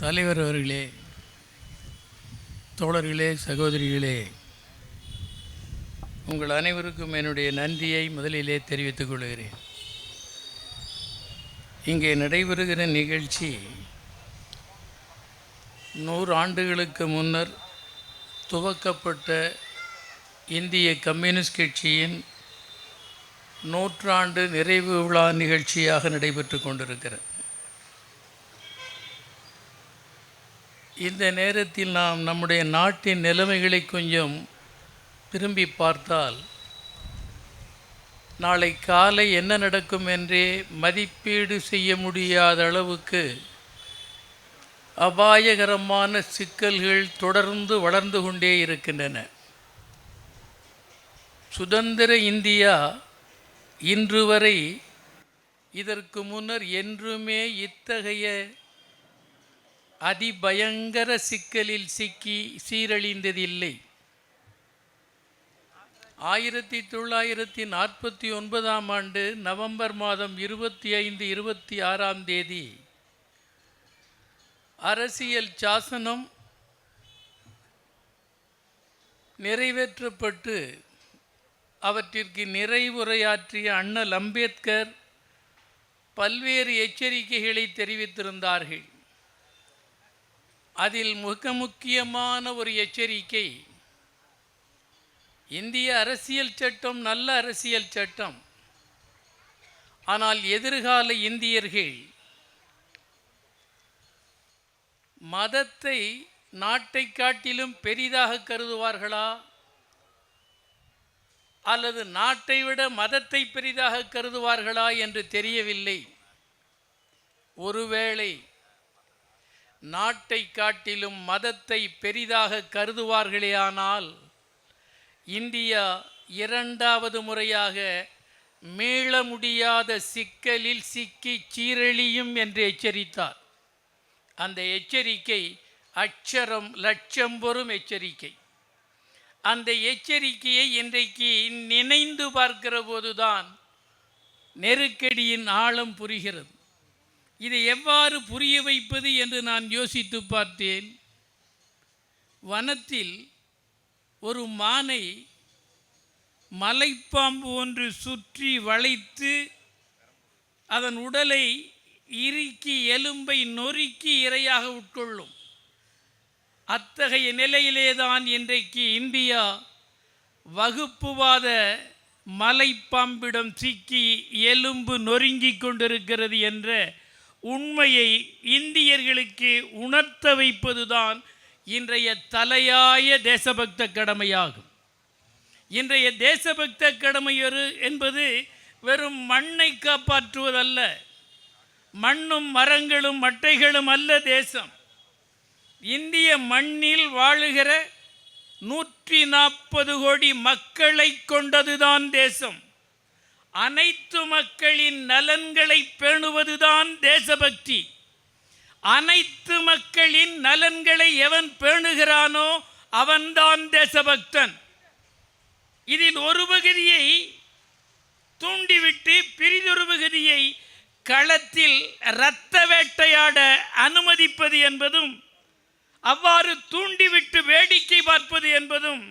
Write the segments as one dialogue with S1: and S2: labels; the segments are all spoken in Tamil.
S1: தலைவர் அவர்களே தோழர்களே சகோதரிகளே உங்கள் அனைவருக்கும் என்னுடைய நன்றியை முதலிலே தெரிவித்துக் கொள்கிறேன். இங்கே நடைபெறுகிற நிகழ்ச்சி நூறு ஆண்டுகளுக்கு முன்னர் துவக்கப்பட்ட இந்திய கம்யூனிஸ்ட் கட்சியின் நூற்றாண்டு நிறைவு விழா நிகழ்ச்சியாக நடைபெற்று கொண்டிருக்கிறது. இந்த நேரத்தில் நாம் நம்முடைய நாட்டின் நிலைமைகளை கொஞ்சம் திரும்பி பார்த்தால் நாளை காலை என்ன நடக்கும் என்றே மதிப்பீடு செய்ய முடியாத அளவுக்கு அபாயகரமான சிக்கல்கள் தொடர்ந்து வளர்ந்து கொண்டே இருக்கின்றன. சுதந்திர இந்தியா இன்று வரை இதற்கு முன்னர் என்றுமே இத்தகைய அதிபயங்கர சிக்கலில் சிக்கி சீரழிந்ததில்லை. ஆயிரத்தி தொள்ளாயிரத்தி நாற்பத்தி ஒன்பதாம் ஆண்டு நவம்பர் மாதம் இருபத்தி ஐந்து இருபத்தி ஆறாம் தேதி அரசியல் சாசனம் நிறைவேற்றப்பட்டு அவற்றிற்கு நிறைவுரையாற்றிய அண்ணல் அம்பேத்கர் பல்வேறு எச்சரிக்கைகளை தெரிவித்திருந்தார்கள். அதில் மிக முக்கியமான ஒரு எச்சரிக்கை இந்திய அரசியல் சட்டம் நல்ல அரசியல் சட்டம். ஆனால் எதிர்கால இந்தியர்கள் மதத்தை நாட்டை காட்டிலும் பெரிதாக கருதுவார்களா? அல்லது நாட்டை விட மதத்தை பெரிதாக கருதுவார்களா என்று தெரியவில்லை. ஒருவேளை நாட்டை காட்டிலும் மதத்தை பெரிதாக கருதுவார்களேயானால் இந்தியா இரண்டாவது முறையாக மீள முடியாத சிக்கலில் சிக்கி சீரழியும் என்று எச்சரித்தார். அந்த எச்சரிக்கை அச்சரம் லட்சம் பெறும் எச்சரிக்கை. அந்த எச்சரிக்கையை இன்றைக்கு நினைந்து பார்க்கிற போதுதான் நெருக்கடியின் ஆழம் புரிகிறது. இதை எவ்வாறு புரிய வைப்பது என்று நான் யோசித்து பார்த்தேன். வனத்தில் ஒரு மானை மலைப்பாம்பு ஒன்று சுற்றி வளைத்து அதன் உடலை இறுக்கி எலும்பை நொறுக்கி இரையாக உட்கொள்ளும். அத்தகைய நிலையிலேதான் இன்றைக்கு இந்தியா வகுப்புவாத மலைப்பாம்பிடம் சிக்கி எலும்பு நொறுங்கிக் கொண்டிருக்கிறது என்ற உண்மையை இந்தியர்களுக்கு உணர்த்த வைப்பதுதான் இன்றைய தலையாய தேசபக்த கடமையாகும். இன்றைய தேசபக்த கடமையொரு என்பது வெறும் மண்ணை காப்பாற்றுவதல்ல மண்ணும் மரங்களும் மட்டைகளும் அல்ல தேசம். இந்திய மண்ணில் வாழுகிற நூற்றி நாற்பது கோடி மக்களை கொண்டதுதான் தேசம். அனைத்து மக்களின் நலன்களை பேணுவதுதான் தேசபக்தி. அனைத்து மக்களின் நலன்களை எவன் பேணுகிறானோ அவன்தான் தேசபக்தன். இதில் ஒரு பகுதியை தூண்டிவிட்டு பிரிதொரு பகுதியை களத்தில் இரத்த வேட்டையாட அனுமதிப்பது என்பதும் அவ்வாறு தூண்டிவிட்டு வேடிக்கை பார்ப்பது என்பதும்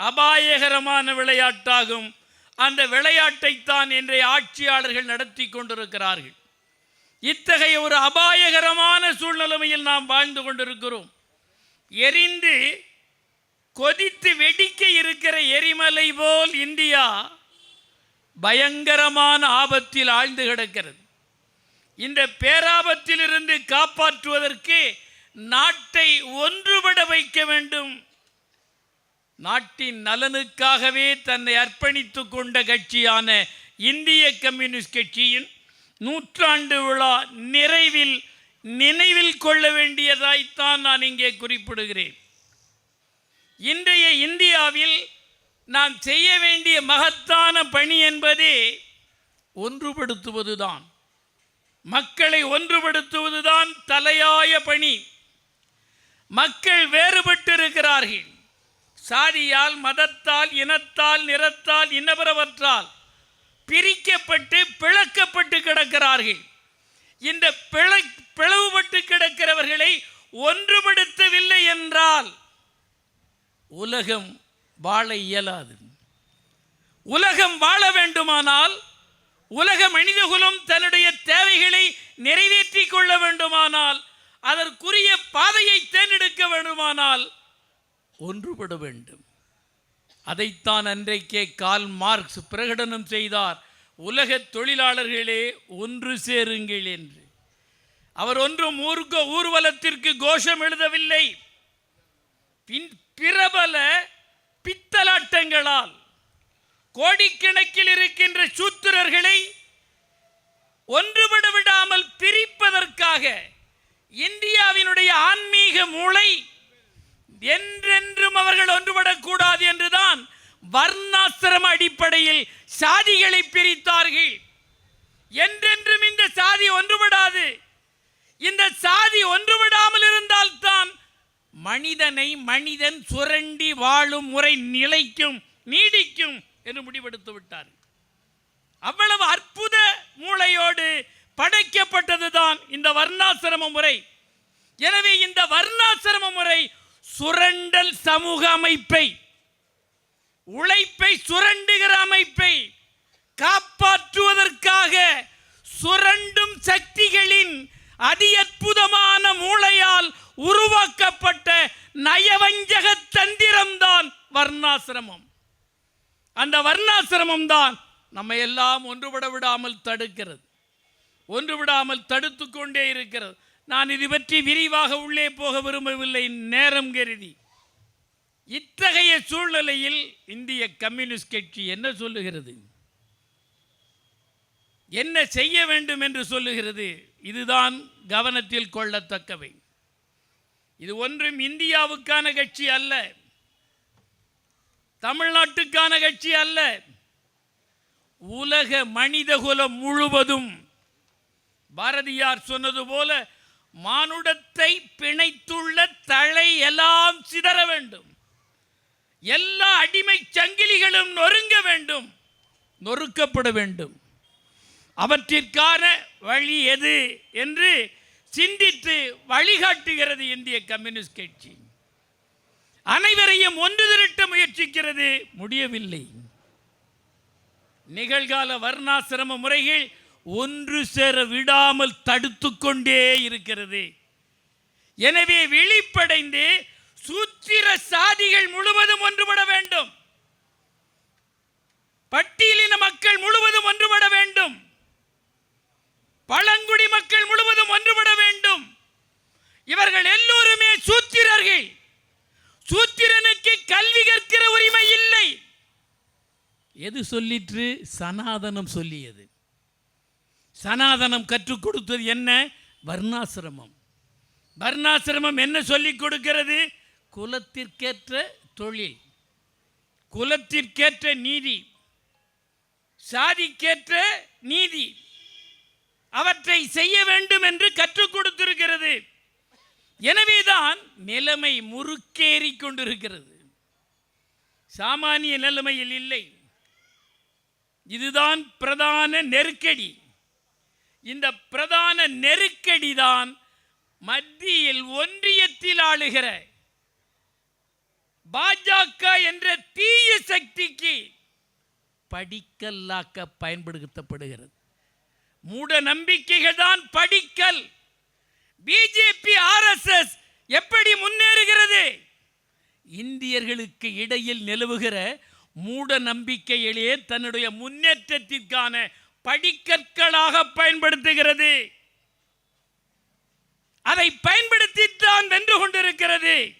S1: அபாயகரமான விளையாட்டாகும். அந்த விளையாட்டைத்தான் இன்றைய ஆட்சியாளர்கள் நடத்தி கொண்டிருக்கிறார்கள். இத்தகைய ஒரு அபாயகரமான சூழ்நிலைமையில் நாம் வாழ்ந்து கொண்டிருக்கிறோம். எரிந்து கொதித்து வெடிக்க இருக்கிற எரிமலை போல் இந்தியா பயங்கரமான ஆபத்தில் ஆழ்ந்து கிடக்கிறது. இந்த பேராபத்திலிருந்து காப்பாற்றுவதற்கு நாட்டை ஒன்றுபட வைக்க வேண்டும் நாட்டின் நலனுக்காகவே தன்னை அர்ப்பணித்து கொண்ட கட்சியான இந்திய கம்யூனிஸ்ட் கட்சியின் நூற்றாண்டு விழா நிறைவில் நினைவில் கொள்ள வேண்டியதாய்த்தான் நான் இங்கே குறிப்பிடுகிறேன். இன்றைய இந்தியாவில் நாம் செய்ய வேண்டிய மகத்தான பணி என்பதே ஒன்றுபடுத்துவதுதான். மக்களை ஒன்றுபடுத்துவதுதான் தலையாய பணி. மக்கள் வேறுபட்டிருக்கிறார்கள். சாதியால் மதத்தால் இனத்தால் நிறத்தால் இன்னபிறவற்றால் பிரிக்கப்பட்டு பிளக்கப்பட்டு கிடக்கிறார்கள். இந்த பிள பிளவுபட்டு கிடக்கிறவர்களை ஒன்றுபடுத்தவில்லை என்றால் உலகம் வாழ இயலாது. உலகம் வாழ வேண்டுமானால் உலக மனிதகுலம் தன்னுடைய தேவைகளை நிறைவேற்றிக் கொள்ள வேண்டுமானால் அதற்குரிய பாதையை தேர்ந்தெடுக்க வேண்டுமானால் ஒன்றுபட வேண்டும். அதைத்தான் அன்றைக்கே கால் மார்க்ஸ் பிரகடனம் செய்தார். உலக தொழிலாளர்களே ஒன்று சேருங்கள் என்று. அவர் ஒன்றும் ஊர்க ஊர்வலத்திற்கு கோஷம் எழுதவில்லை. பின் பிரபல பித்தலாட்டங்களால் கோடிக்கணக்கில் இருக்கின்ற சூத்திரர்களை ஒன்றுபட விடாமல் பிரிப்பதற்காக இந்தியாவினுடைய ஆன்மீக மூளை என்றென்றும் அவர்கள் ஒன்றுபடக்கூடாது என்றுதான் வர்ணாசிரம அடிப்படையில் சாதிகளை பிரித்தார்கள். என்றென்றும் இந்த சாதி ஒன்றுபடாது. இந்த சாதி ஒன்றுபடாமல் இருந்தால்தான் மனிதனை மனிதன் சுரண்டி வாழும் முறை நிலைக்கும் நீடிக்கும் என்று முடிவெடுத்து விட்டார். அவ்வளவு அற்புத மூளையோடு படைக்கப்பட்டதுதான் இந்த வர்ணாசிரம முறை. எனவே இந்த வர்ணாசிரம முறை சுரண்டல் சமூக அமைப்பை உழைப்பை சுரண்டுகிற அமைப்பை காப்பாற்றுவதற்காக சுரண்டும் சக்திகளின் அதி அற்புதமான மூளையால் உருவாக்கப்பட்ட நயவஞ்சக தந்திரம்தான் வர்ணாசிரமம். அந்த வர்ணாசிரமம் தான் நம்ம எல்லாம் ஒன்றுபட விடாமல் தடுக்கிறது. ஒன்று விடாமல் தடுத்து கொண்டே இருக்கிறது. நான் இது பற்றி விரிவாக உள்ளே போக விரும்பவில்லை நேரம் கருதி. இத்தகைய சூழ்நிலையில் இந்திய கம்யூனிஸ்ட் கட்சி என்ன சொல்லுகிறது? என்ன செய்ய வேண்டும் என்று சொல்லுகிறது? இதுதான் கவனத்தில் கொள்ளத்தக்கவை. இது ஒன்றும் இந்தியாவுக்கான கட்சி அல்ல. தமிழ்நாட்டுக்கான கட்சி அல்ல. உலக மனிதகுலம் முழுவதும் பாரதியார் சொன்னது போல மானுடத்தை பிணைத்துள்ள தலை எல்லாம் சிதற வேண்டும். எல்லா அடிமை சங்கிலிகளும் நொறுங்க வேண்டும். நொறுக்கப்பட வேண்டும். அவற்றிற்கான வழி எது என்று சிந்தித்து வழிகாட்டுகிறது இந்திய கம்யூனிஸ்ட் கட்சி. அனைவரையும் ஒன்று திரட்ட முயற்சிக்கிறது. முடியவில்லை. நிகழ்கால வர்ணாசிரம முறைகள் ஒன்று சேர விடாமல் தடுத்து கொண்டே இருக்கிறது. எனவே விழிப்படைந்து சூத்திர சாதிகள் முழுவதும் ஒன்றுபட வேண்டும். பட்டியலின மக்கள் முழுவதும் ஒன்றுபட வேண்டும். பழங்குடி மக்கள் முழுவதும் ஒன்றுபட வேண்டும். இவர்கள் எல்லோருமே சூத்திரர்கள். சூத்திரனுக்கு கல்வி கற்கிற உரிமை இல்லை. எது சொல்லிற்று? சனாதனம் சொல்லியது. சனாதனம் கற்றுக் கொடுத்தது என்ன? வர்ணாசிரமம். வர்ணாசிரமம் என்ன சொல்லிக் கொடுக்கிறது? குலத்திற்கேற்ற தொழில் குலத்திற்கேற்ற நீதி சாதிக்கேற்ற நீதி. அவற்றை செய்ய வேண்டும் என்று கற்றுக் கொடுத்திருக்கிறது. எனவேதான் நிலைமை முறுக்கேறி கொண்டிருக்கிறது. சாமானிய நிலைமையில் இல்லை. இதுதான் பிரதான நெருக்கடி. இந்த பிரதான நெருக்கடி தான் மத்தியில் ஒன்றியத்தில் ஆளுகிற பாஜக என்ற தீய சக்திக்கு படிக்கல்லாக்க பயன்படுத்தப்படுகிறது. மூட நம்பிக்கைகள் தான் படிக்கல். பிஜேபி ஆர்எஸ்எஸ் எப்படி முன்னேறுகிறது? இந்தியர்களுக்கு இடையில் நிலவுகிற மூட நம்பிக்கையிலேயே தன்னுடைய முன்னேற்றத்திற்கான படிக்கற்களாக பயன்படுத்துகிறது. அதை பயன்படுத்தித்தான் வென்று கொண்டிருக்கிறது.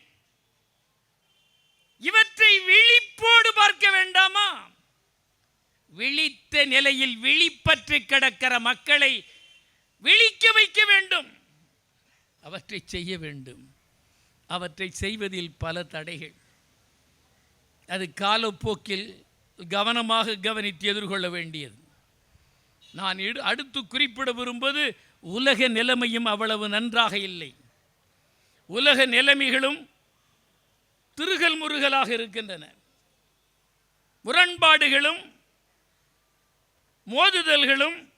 S1: இவற்றை விழிப்போடு பார்க்க வேண்டாமா? விழித்த நிலையில் விழிப்பற்று கிடக்கிற மக்களை விழிக்க வைக்க வேண்டும். அவற்றை செய்ய வேண்டும். அவற்றை செய்வதில் பல தடைகள். அது காலப்போக்கில் கவனமாக கவனித்து எதிர்கொள்ள வேண்டியது. நான் இடு- அடுத்து குறிப்பிட விரும்புவது உலக நிலைமையும் அவ்வளவு நன்றாக இல்லை. உலக நிலைமைகளும் திருகல் முருகலாக இருக்கின்றன. முரண்பாடுகளும் மோதுதல்களும்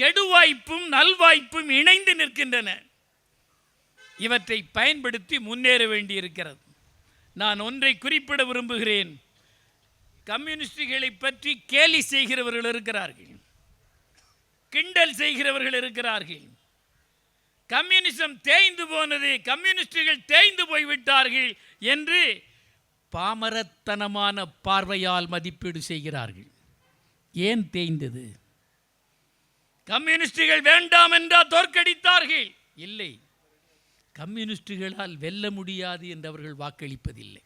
S1: கெடுவாய்ப்பும் நல்வாய்ப்பும் இணைந்து நிற்கின்றன. இவற்றை பயன்படுத்தி முன்னேற வேண்டியிருக்கிறது. நான் ஒன்றை குறிப்பிட விரும்புகிறேன். கம்யூனிஸ்டுகளை பற்றி கேலி செய்கிறவர்கள் இருக்கிறார்கள். கிண்டல் செய்கிறவர்கள் இருக்கிறார்கள். கம்யூனிசம் தேய்ந்து போனது கம்யூனிஸ்டுகள் தேய்ந்து போய்விட்டார்கள் என்று பாமரத்தனமான பார்வையால் மதிப்பீடு செய்கிறார்கள். ஏன் தேய்ந்தது? கம்யூனிஸ்டுகள் வேண்டாம் என்றால் தோற்கடித்தார்கள்? இல்லை. கம்யூனிஸ்டுகளால் வெல்ல முடியாது என்று அவர்கள் வாக்களிப்பதில்லை.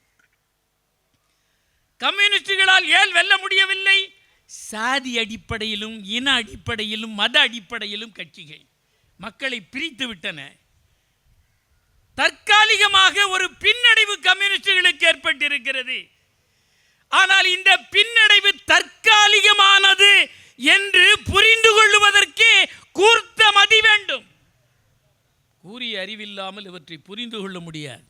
S1: கம்யூனிஸ்டுகளால் ஏன் வெல்ல முடியவில்லை? சாதி அடிப்படையிலும் இன அடிப்படையிலும் மத அடிப்படையிலும் கட்சிகள் மக்களை பிரித்து விட்டன. தற்காலிகமாக ஒரு பின்னடைவு கம்யூனிஸ்டுகளுக்கு ஏற்பட்டிருக்கிறது. ஆனால் இந்த பின்னடைவு தற்காலிகமானது என்று புரிந்து கொள்ளுவதற்கு கூர்த்த மதி வேண்டும். கூறிய அறிவில்லாமல் இவற்றை புரிந்து கொள்ள முடியாது.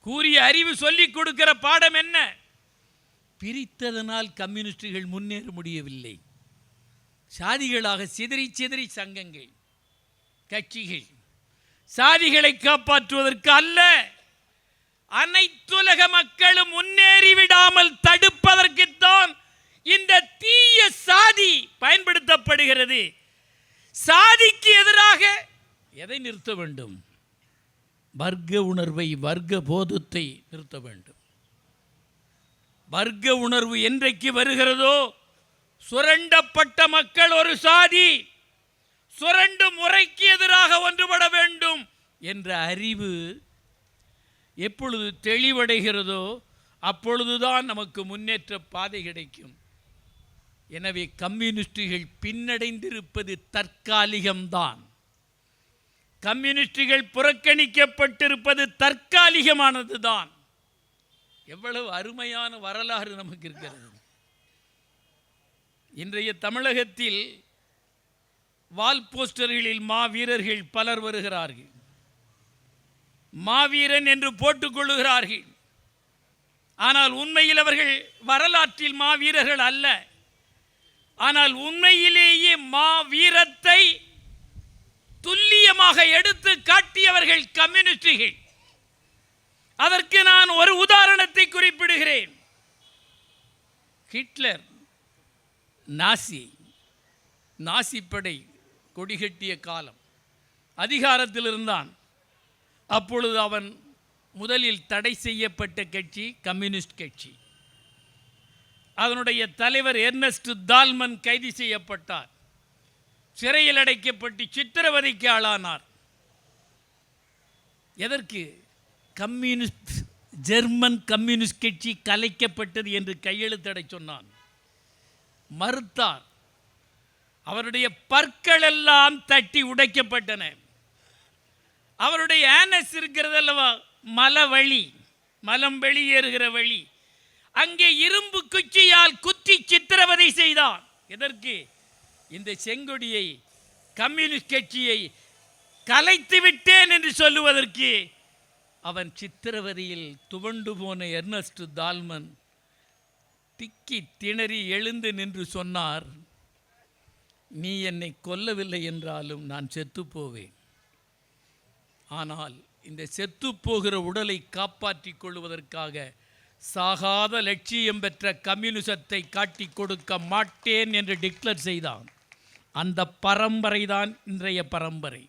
S1: கூறிய அறிவு சொல்லிக் கொடுக்கிற பாடம் என்ன? பிரித்ததனால் கம்யூனிஸ்டுகள் முன்னேற முடியவில்லை. சாதிகளாக சிதறி சிதறி சங்கங்கள் கட்சிகள் சாதிகளை காப்பாற்றுவதற்கு அல்ல அனைத்துலக மக்களும் முன்னேறிவிடாமல் தடுப்பதற்குத்தான் இந்த தீய சாதி பயன்படுத்தப்படுகிறது. சாதிக்கு எதிராக எதை நிறுத்த வேண்டும்? வர்க்க உணர்வை வர்க்க போதத்தை நிறுத்த வேண்டும். வர்க்க உணர்வு என்றைக்கு வருகிறதோ சுரண்டப்பட்ட மக்கள் ஒரு சாதி சுரண்டு முறைக்கு எதிராக ஒன்றுபட வேண்டும் என்ற அறிவு எப்பொழுது தெளிவடைகிறதோ அப்பொழுதுதான் நமக்கு முன்னேற்ற பாதை கிடைக்கும். எனவே கம்யூனிஸ்டுகள் பின்னடைந்திருப்பது தற்காலிகம்தான். கம்யூனிஸ்டுகள் புறக்கணிக்கப்பட்டிருப்பது தற்காலிகமானது தான் எவ்வளவு அருமையான வரலாறு நமக்கு இருக்கிறது. இன்றைய தமிழகத்தில் வால் போஸ்டர்களில் மாவீரர்கள் பலர் வருகிறார்கள். மாவீரன் என்று போட்டுக்கொள்ளுகிறார்கள் ஆனால் உண்மையில் அவர்கள் வரலாற்றில் மாவீரர்கள் அல்ல. ஆனால் உண்மையிலேயே மாவீரத்தை துல்லியமாக எடுத்து காட்டியவர்கள் கம்யூனிஸ்டுகள். அதற்கு நான் ஒரு உதாரணத்தை குறிப்பிடுகிறேன். ஹிட்லர் நாசி நாசி படை கொடிகட்டிய காலம். அதிகாரத்தில் இருந்தான் அப்பொழுது அவன் முதலில் தடை செய்யப்பட்ட கட்சி கம்யூனிஸ்ட் கட்சி. அதனுடைய தலைவர் எர்னஸ்ட் தால்மன் கைது செய்யப்பட்டார். சிறையில் அடைக்கப்பட்டு சித்திரவதைக்கு ஆளானார். எதற்கு? கம்யூனிஸ்ட் ஜெர்மன் கம்யூனிஸ்ட் கட்சி கலைக்கப்பட்டது என்று கையெழுத்தடை சொன்னான். மறுத்தார் அவருடைய பற்கள் எல்லாம் தட்டி உடைக்கப்பட்டன. அவருடைய ஆனஸ் இருக்கிறது அல்லவா? மலவழி மலம் வெளியேறுகிற வழி. அங்கே இரும்பு குச்சியால் குத்தி சித்திரவதை செய்தான் எதற்கு? இந்த செங்கொடியை கம்யூனிஸ்ட் கட்சியை கலைத்து விட்டேன் என்று சொல்லுவதற்கு. அவன் சித்திரவரியில் துவண்டு போன எர்னஸ்ட் தால்மன் திக்கி திணறி எழுந்து நின்று சொன்னார் நீ என்னை கொல்லவில்லை என்றாலும் நான் செத்துப்போவேன் ஆனால் இந்த செத்துப்போகிற உடலை காப்பாற்றிக் கொள்வதற்காக சாகாத லட்சியம் பெற்ற கம்யூனிசத்தை காட்டிக் கொடுக்க மாட்டேன் என்று டிக்ளேர் செய்தான். அந்த பரம்பரை தான் இன்றைய பரம்பரை.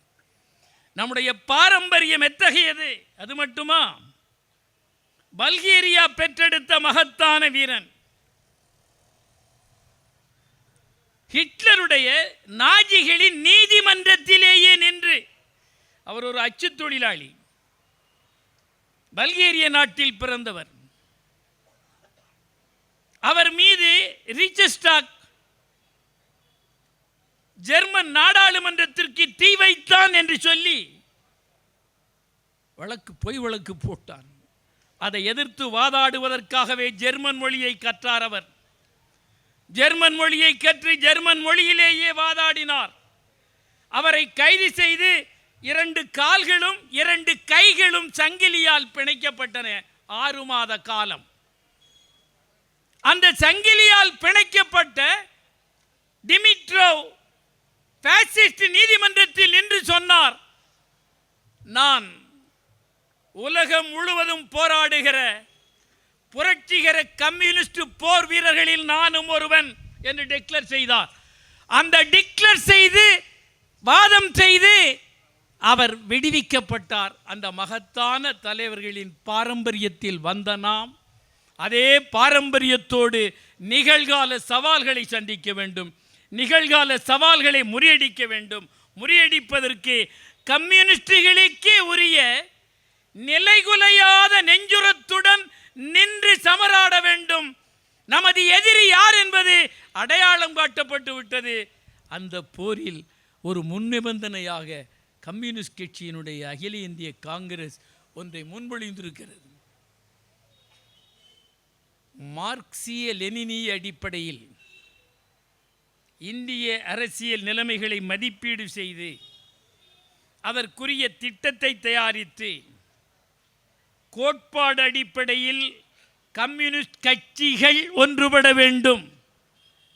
S1: நம்முடைய பாரம்பரியம் எத்தகையது? அது மட்டுமா? பல்கேரியா பெற்றெடுத்த மகத்தான வீரன். ஹிட்லருடைய நாஜிகளின் நீதிமன்றத்திலேயே நின்று அவர் ஒரு அச்சு தொழிலாளி. பல்கேரிய நாட்டில் பிறந்தவர். அவர் மீது ரிச்சஸ்டாக் ஜெர்மன் நாடாளுமன்றத்திற்கு தீ வைத்தான் என்று சொல்லி வழக்கு பொய் வழக்கு போட்டான். அதை எதிர்த்து வாதாடுவதற்காகவே ஜெர்மன் மொழியை கற்றார் அவர். ஜெர்மன் மொழியை கற்று ஜெர்மன் மொழியிலேயே வாதாடினார். அவரை கைது செய்து இரண்டு கால்களும் இரண்டு கைகளும் சங்கிலியால் பிணைக்கப்பட்டன. ஆறு மாத காலம். அந்த சங்கிலியால் பிணைக்கப்பட்ட டிமிட்ரோவ் பேசிஸ்ட் நீதிமன்றத்தில் நின்று சொன்னார் நான் உலகம் முழுவதும் போராடுகிற புரட்சிகர கம்யூனிஸ்ட் போர் வீரர்களில் நானும் ஒருவன் என்று டிக்ளேர் செய்தார். அந்த டிக்ளேர் செய்து வாதம் செய்து அவர் விடுவிக்கப்பட்டார். அந்த மகத்தான தலைவர்களின் பாரம்பரியத்தில் வந்த நாம் அதே பாரம்பரியத்தோடு நிகழ்கால சவால்களை சந்திக்க வேண்டும். நிகழ்கால சவால்களை முறியடிக்க வேண்டும். முறியடிப்பதற்கு கம்யூனிஸ்டுகளுக்கே உரிய நிலைகுலையாத நெஞ்சுரத்துடன் நின்று சமராட வேண்டும். நமது எதிரி யார் என்பது அடையாளம் காட்டப்பட்டு விட்டது. அந்த போரில் ஒரு முன்னிபந்தனையாக கம்யூனிஸ்ட் கட்சியினுடைய அகில இந்திய காங்கிரஸ் ஒன்றை முன்மொழிந்திருக்கிறது. மார்க்சிய லெனினிய அடிப்படையில் இந்திய அரசியல் நிலைமைகளை மதிப்பீடு செய்து அதற்குரிய திட்டத்தை தயாரித்து கோட்பாடு அடிப்படையில் கம்யூனிஸ்ட் கட்சிகள் ஒன்றுபட வேண்டும்.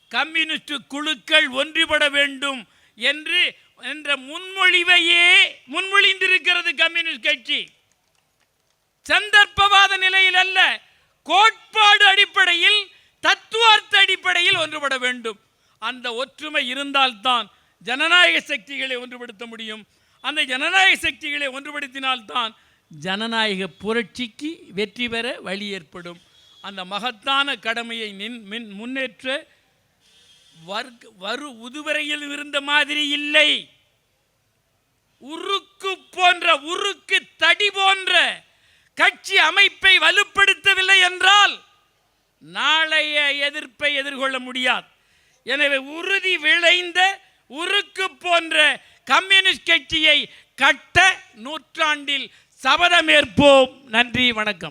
S1: கம்யூனிஸ்ட் குழுக்கள் ஒன்றுபட வேண்டும் என்று என்ற முன்மொழிவையே முன்மொழிந்திருக்கிறது கம்யூனிஸ்ட் கட்சி. சந்தர்ப்பவாத நிலையில் அல்ல கோட்பாடு அடிப்படையில் தத்துவார்த்த அடிப்படையில் ஒன்றுபட வேண்டும். அந்த ஒற்றுமை இருந்தால்தான் ஜனநாயக சக்திகளை ஒன்றுபடுத்த முடியும். அந்த ஜனநாயக சக்திகளை ஒன்றுபடுத்தினால்தான் ஜனநாயக புரட்சிக்கு வெற்றி பெற வழி ஏற்படும். அந்த மகத்தான கடமையை நின் மின் முன்னேற்ற வர்க் வரு உதுவரையில் இருந்த மாதிரி இல்லை. உருக்கு போன்ற உருக்கு தடி போன்ற கட்சி அமைப்பை வலுப்படுத்தவில்லை என்றால் நாளைய எதிர்ப்பை எதிர்கொள்ள முடியாது. எனவே உறுதி விளைந்த உருக்கு போன்ற கம்யூனிஸ்ட் கட்சியை கட்ட நூற்றாண்டில் சபதமேற்போம் நன்றி வணக்கம்.